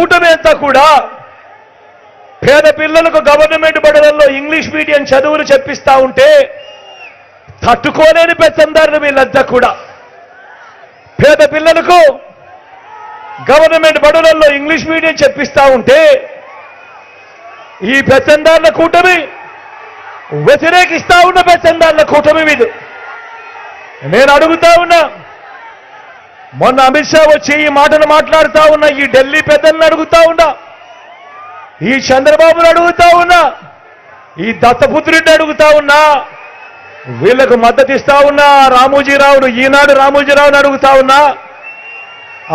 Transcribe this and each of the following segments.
కూటమి అంతా కూడా పేద పిల్లలకు గవర్నమెంట్ బడులలో ఇంగ్లీష్ మీడియం చదువులు చెప్పిస్తా ఉంటే తట్టుకోలేని పెత్తందారులు వీళ్ళంతా కూడా. పేద పిల్లలకు గవర్నమెంట్ బడులలో ఇంగ్లీష్ మీడియం చెప్పిస్తా ఉంటే ఈ పెత్తందారుల కూటమి వ్యతిరేకిస్తా ఉన్న పెత్తందారుల కూటమి మీద నేను అడుగుతా ఉన్నా మొన్న అమిత్ షా వచ్చి ఈ మాటలు మాట్లాడుతా ఉన్నా ఈ ఢిల్లీ పెద్దలను అడుగుతా ఉన్నా ఈ చంద్రబాబును అడుగుతా ఉన్నా ఈ దత్తపుత్రుడిని అడుగుతా ఉన్నా వీళ్ళకు మద్దతు ఇస్తా ఉన్నా రామోజీరావును ఈనాడు రామోజీరావుని అడుగుతా ఉన్నా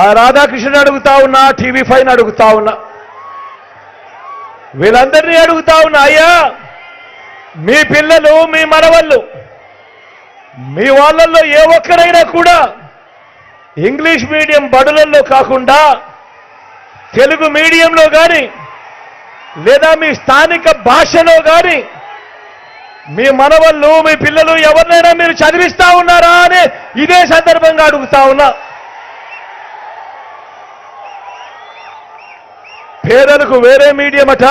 ఆ రాధాకృష్ణుని అడుగుతా ఉన్నా టీవీ ఫైవ్ అడుగుతా ఉన్నా. వీళ్ళందరినీ అడుగుతా ఉన్నా అయ్యా మీ పిల్లలు మీ మనవళ్ళు మీ వాళ్ళల్లో ఏ ఒక్కరైనా కూడా ఇంగ్లీష్ మీడియం బడులలో కాకుండా తెలుగు మీడియంలో కానీ లేదా మీ స్థానిక భాషలో కానీ మీ మనవళ్ళు మీ పిల్లలు ఎవరినైనా మీరు చదివిస్తా ఉన్నారా అని ఇదే సందర్భంగా అడుగుతా ఉన్నా. పేదలకు వేరే మీడియం అట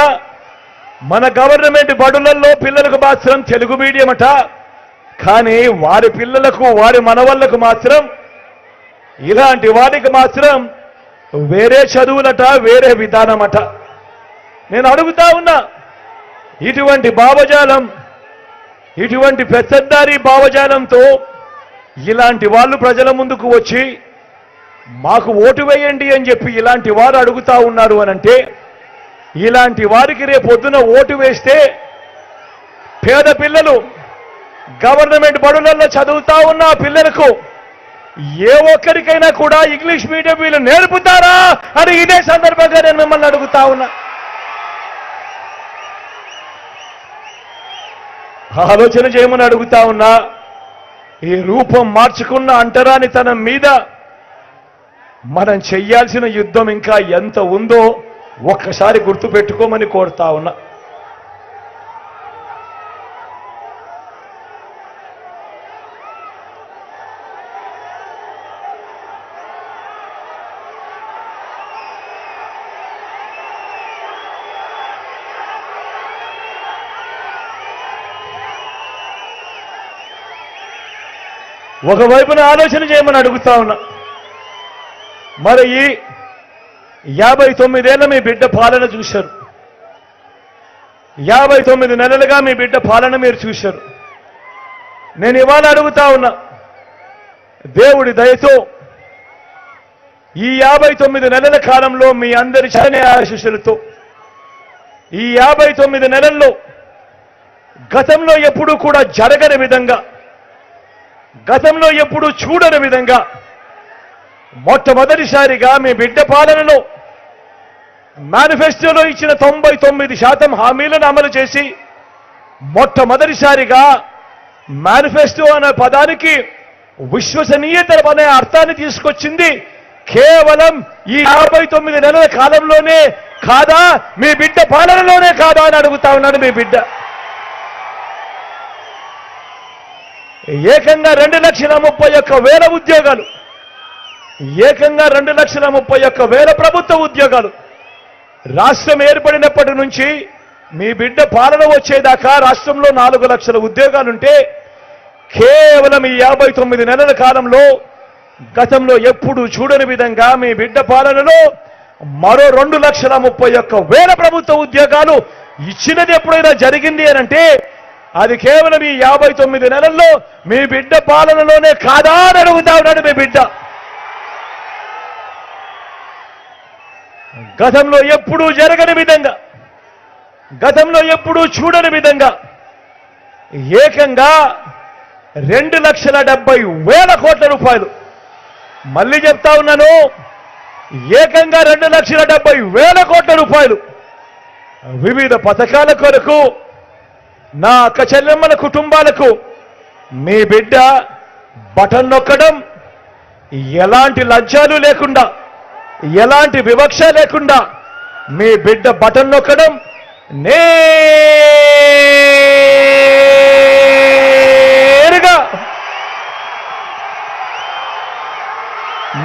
మన గవర్నమెంట్ బడులలో పిల్లలకు మాత్రం తెలుగు మీడియం అట కానీ వారి పిల్లలకు వారి మనవళ్ళకు మాత్రం ఇలాంటి వాటికి మాత్రం వేరే చదువులట వేరే విధానమట. నేను అడుగుతా ఉన్నా ఇటువంటి భావజాలం ఇటువంటి పెద్దదారి భావజాలంతో ఇలాంటి వాళ్ళు ప్రజల ముందుకు వచ్చి మాకు ఓటు వేయండి అని చెప్పి ఇలాంటి వారు అడుగుతా ఉన్నారు అనంటే ఇలాంటి వారికి రేపొద్దున ఓటు వేస్తే పేద పిల్లలు గవర్నమెంట్ బడులలో చదువుతా ఉన్న పిల్లలకు ఏ ఒక్కరికైనా కూడా ఇంగ్లీష్ మీడియం వీళ్ళు నేర్పుతారా అని ఇదే సందర్భంగా నేను మిమ్మల్ని అడుగుతా ఉన్నా. ఆలోచన చేయమని అడుగుతా ఉన్నా. ఈ రూపం మార్చుకున్న అంటరానితనం మీద మనం చెయ్యాల్సిన యుద్ధం ఇంకా ఎంత ఉందో ఒక్కసారి గుర్తుపెట్టుకోమని కోరుతా ఉన్నా. ఒకవైపున ఆలోచన చేయమని అడుగుతా ఉన్నా. మరి ఈ యాభై తొమ్మిదేళ్ళ మీ బిడ్డ పాలన చూశారు. యాభై తొమ్మిది నెలలుగా మీ బిడ్డ పాలన మీరు చూశారు. నేను ఇవాళ అడుగుతా ఉన్నా దేవుడి దయతో ఈ యాభై తొమ్మిది నెలల కాలంలో మీ అందరి చరణ ఆశీస్సులతో ఈ యాభై తొమ్మిది నెలల్లో గతంలో ఎప్పుడూ కూడా జరగని విధంగా గతంలో ఎప్పుడూ చూడని విధంగా మొట్టమొదటిసారిగా మీ బిడ్డ పాలనలో మేనిఫెస్టోలో ఇచ్చిన తొంభై తొమ్మిది శాతం హామీలను అమలు చేసి మొట్టమొదటిసారిగా మేనిఫెస్టో అనే పదానికి విశ్వసనీయత అనే అర్థాన్ని తీసుకొచ్చింది కేవలం ఈ యాభై తొమ్మిది నెలల కాలంలోనే కాదా? మీ బిడ్డ పాలనలోనే కాదా అని అడుగుతా ఉన్నాడు మీ బిడ్డ. ఏకంగా రెండు లక్షల ముప్పై ఒక్క వేల ఉద్యోగాలు. ఏకంగా రెండు లక్షల ముప్పై ఒక్క వేల ప్రభుత్వ ఉద్యోగాలు. రాష్ట్రం ఏర్పడినప్పటి నుంచి మీ బిడ్డ పాలన వచ్చేదాకా రాష్ట్రంలో నాలుగు లక్షల ఉద్యోగాలుంటే కేవలం ఈ యాభై తొమ్మిది నెలల కాలంలో గతంలో ఎప్పుడు చూడని విధంగా మీ బిడ్డ పాలనలో మరో రెండు లక్షల ముప్పై ఒక్క వేల ప్రభుత్వ ఉద్యోగాలు ఇచ్చినది ఎప్పుడైనా జరిగింది అని అంటే అది కేవలం ఈ యాభై తొమ్మిది నెలల్లో మీ బిడ్డ పాలనలోనే కాదా అని అడుగుతా ఉన్నాడు మీ బిడ్డ. గతంలో ఎప్పుడూ జరగని విధంగా గతంలో ఎప్పుడూ చూడని విధంగా ఏకంగా రెండు లక్షల డెబ్బై వేల కోట్ల రూపాయలు. మళ్ళీ చెప్తా ఉన్నాను ఏకంగా రెండు లక్షల డెబ్బై వేల కోట్ల రూపాయలు. వివిధ పథకాల కొరకు నా అక్క చెల్లెమ్మల కుటుంబాలకు మీ బిడ్డ బటన్ నొక్కడం ఎలాంటి లంచాలు లేకుండా ఎలాంటి వివక్ష లేకుండా మీ బిడ్డ బటన్ నొక్కడం నేరుగా.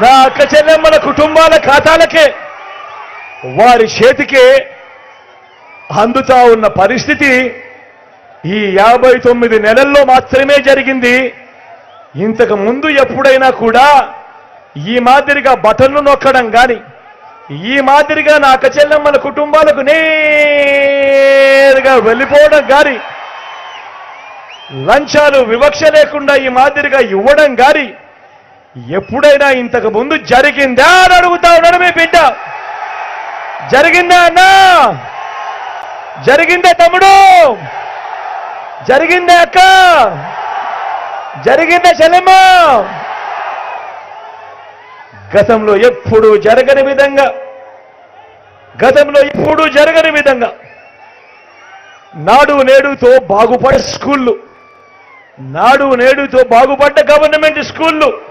నా అక్క చెల్లెమ్మల కుటుంబాల ఖాతాలకే వారి చేతికే అందుతా ఉన్న పరిస్థితి ఈ యాభై తొమ్మిది నెలల్లో మాత్రమే జరిగింది. ఇంతకు ముందు ఎప్పుడైనా కూడా ఈ మాదిరిగా బటన్లు నొక్కడం కానీ ఈ మాదిరిగా నా అక్కచెల్లెమ్మల కుటుంబాలకు నేరుగా వెళ్ళిపోవడం కానీ లంచాలు వివక్ష లేకుండా ఈ మాదిరిగా ఇవ్వడం గాని ఎప్పుడైనా ఇంతకు ముందు జరిగిందా అని అడుగుతా ఉన్నాడు మీ బిడ్డ. జరిగిందా అన్నా? జరిగిందా తమ్ముడు. జరిగిందే అక్క. జరిగిందే చెల్లెమ్మ. గతంలో ఎప్పుడు జరగని విధంగా గతంలో ఎప్పుడు జరగని విధంగా నాడు నేడుతో బాగుపడే స్కూళ్ళు నాడు నేడుతో బాగుపడ్డ గవర్నమెంట్ స్కూళ్ళు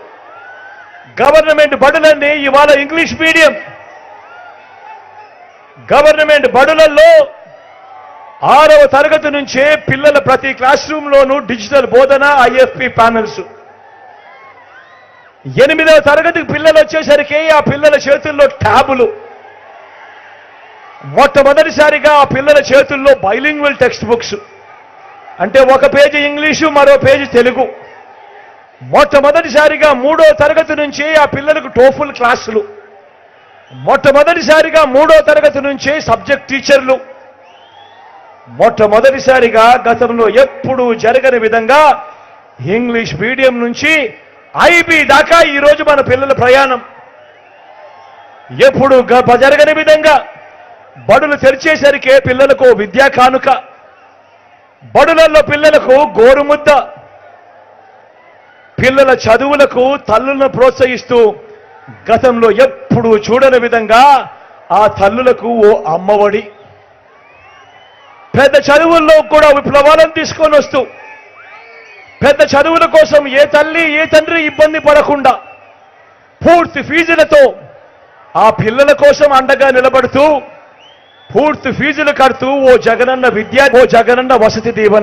గవర్నమెంట్ బడులన్నీ ఇవాళ ఇంగ్లీష్ మీడియం. గవర్నమెంట్ బడులలో ఆరవ తరగతి నుంచే పిల్లల ప్రతి క్లాస్ రూమ్లోనూ డిజిటల్ బోధన ఐఎఫ్పి ప్యానల్స్. ఎనిమిదవ తరగతి పిల్లలు వచ్చేసరికి ఆ పిల్లల చేతుల్లో ట్యాబులు. మొట్టమొదటిసారిగా ఆ పిల్లల చేతుల్లో బైలింగ్వల్ టెక్స్ట్ బుక్స్. అంటే ఒక పేజీ ఇంగ్లీషు మరో పేజీ తెలుగు. మొట్టమొదటిసారిగా మూడో తరగతి నుంచి ఆ పిల్లలకు టోఫుల్ క్లాసులు. మొట్టమొదటిసారిగా మూడో తరగతి నుంచే సబ్జెక్ట్ టీచర్లు. మొట్టమొదటిసారిగా గతంలో ఎప్పుడూ జరగని విధంగా ఇంగ్లీష్ మీడియం నుంచి ఐబీ దాకా ఈ రోజు మన పిల్లల ప్రయాణం. ఎప్పుడు గ- జరగని విధంగా బడులు తెరిచేసరికే పిల్లలకు విద్యా కానుక బడులలో పిల్లలకు గోరుముద్ద పిల్లల చదువులకు తల్లులను ప్రోత్సహిస్తూ గతంలో ఎప్పుడు చూడని విధంగా ఆ తల్లులకు ఓ అమ్మఒడి పెద్ద చదువుల్లో కూడా విప్లవాలను తీసుకొని వస్తూ పెద్ద చదువుల కోసం ఏ తల్లి ఏ తండ్రి ఇబ్బంది పడకుండా పూర్తి ఫీజులతో ఆ పిల్లల కోసం అండగా నిలబడుతూ పూర్తి ఫీజులు కడుతూ ఓ జగనన్న విద్య ఓ జగనన్న వసతి దీవెన